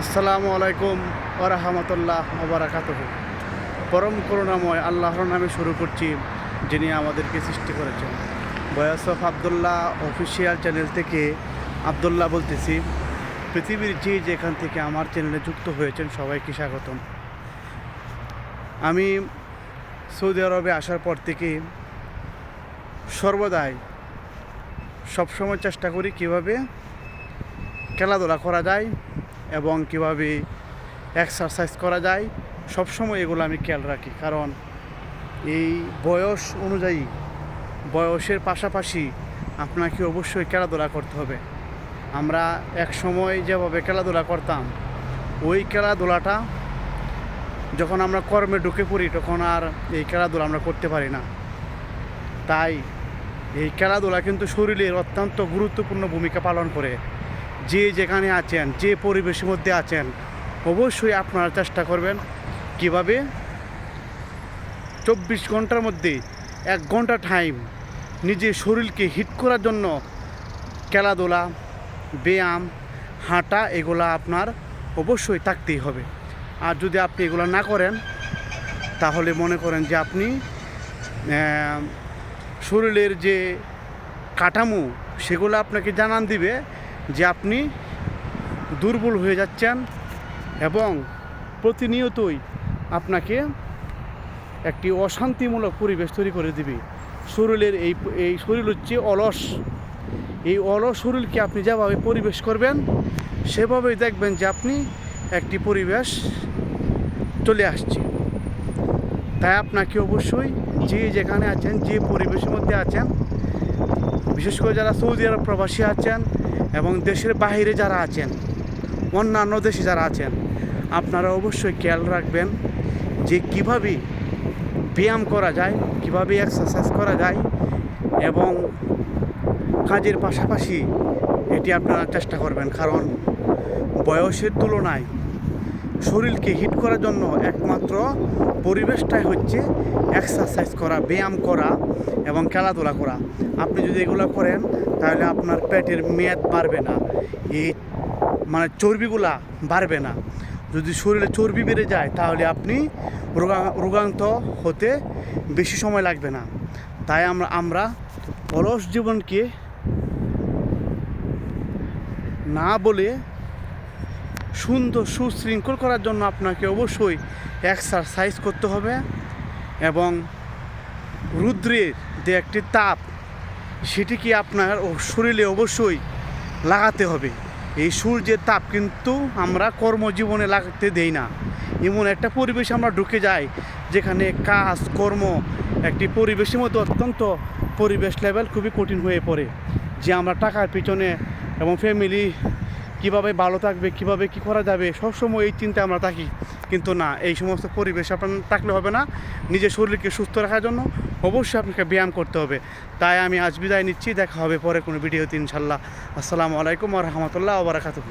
আসসালামু আলাইকুম ওরহামতুল্লাহ ওবরাকাত পরম করুণাময় আল্লাহর নামে শুরু করছি যিনি আমাদেরকে সৃষ্টি করেছেন। বয়স অফ আবদুল্লাহ অফিসিয়াল চ্যানেল থেকে আবদুল্লাহ বলতেছি, পৃথিবীর যে যেখান থেকে আমার চ্যানেলে যুক্ত হয়েছেন সবাইকে স্বাগতম। আমি সৌদি আরবে আসার পর থেকে সর্বদাই সবসময় চেষ্টা করি কীভাবে খেলাধুলা করা যায় এবং কীভাবে এক্সারসাইজ করা যায়, সবসময় এগুলো আমি খেয়াল রাখি। কারণ এই বয়স অনুযায়ী, বয়সের পাশাপাশি আপনাকে অবশ্যই খেলাধুলা করতে হবে। আমরা এক সময় যেভাবে খেলাধুলা করতাম, ওই খেলাধুলাটা যখন আমরা কর্মে ঢুকে পড়ি, তখন আর এই খেলাধুলা আমরা করতে পারি না। তাই এই খেলাধুলা কিন্তু শরীরের অত্যন্ত গুরুত্বপূর্ণ ভূমিকা পালন করে। যে যেখানে আছেন, যে পরিবেশের মধ্যে আছেন, অবশ্যই আপনারা চেষ্টা করবেন কীভাবে চব্বিশ ঘণ্টার মধ্যে এক ঘণ্টা টাইম নিজের শরীরকে হিট করার জন্য খেলাধুলা, ব্যায়াম, হাঁটা, এগুলা আপনার অবশ্যই থাকতেই হবে। আর যদি আপনি এগুলো না করেন, তাহলে মনে করেন যে আপনি শরীরের যে কাঠামো, সেগুলো আপনাকে জানান দিবে যে আপনি দুর্বল হয়ে যাচ্ছেন এবং প্রতিনিয়তই আপনাকে একটি অশান্তিমূলক পরিবেশ তৈরি করে দিবে। শরীরের এই এই শরীর হচ্ছে অলস। এই অলস শরীরকে আপনি যেভাবে পরিবেশ করবেন, সেভাবেই দেখবেন যে আপনি একটি পরিবেশ চলে আসছে। তাই আপনাকে অবশ্যই যে যেখানে আছেন, যে পরিবেশের মধ্যে আছেন, বিশেষ করে যারা সৌদি আরব প্রবাসী আছেন এবং দেশের বাহিরে যারা আছেন, অন্যান্য দেশে যারা আছেন, আপনারা অবশ্যই খেয়াল রাখবেন যে কীভাবে ব্যায়াম করা যায়, কীভাবে এক্সারসাইজ করা যায় এবং কাজের পাশাপাশি এটি আপনারা চেষ্টা করবেন। কারণ বয়সের তুলনায় শরীরকে হিট করার জন্য একমাত্র পরিবেশটাই হচ্ছে এক্সারসাইজ করা, ব্যায়াম করা এবং খেলাধুলা করা। আপনি যদি এগুলো করেন, তাহলে আপনার পেটের মেয়াদ বাড়বে না। এই মানে চর্বিগুলা বাড়বে না। যদি শরীরে চর্বি বেড়ে যায়, তাহলে আপনি রোগা রোগান্ত হতে বেশি সময় লাগবে না। তাই আমরা আমরা অলস জীবনকে না বলে সুন্দর সুশৃঙ্খল করার জন্য আপনাকে অবশ্যই এক্সারসাইজ করতে হবে এবং রুদ্রের যে একটি তাপ সেটিকে আপনার শরীরে অবশ্যই লাগাতে হবে। এই সূর্যের তাপ কিন্তু আমরা কর্মজীবনে লাগাতে দেই না। এমন একটা পরিবেশ আমরা ঢুকে যাই, যেখানে কাজ, কর্ম একটি পরিবেশের মধ্যে অত্যন্ত পরিবেশ লেভেল খুবই কঠিন হয়ে পড়ে, যে আমরা টাকার পিছনে এবং ফ্যামিলি কীভাবে ভালো থাকবে, কীভাবে কি করা যাবে, সবসময় এই চিন্তা আমরা থাকি। কিন্তু না, এই সমস্ত পরিবেশ আপনার থাকলে হবে না। নিজের শরীরকে সুস্থ রাখার জন্য অবশ্যই আপনাকে ব্যায়াম করতে হবে। তাই আমি আজ বিদায় নিচ্ছি, দেখা হবে পরে কোনো ভিডিওতে ইনশাল্লাহ। আসসালামু আলাইকুম রহমতুল্লাহ ওবরাকাতুহ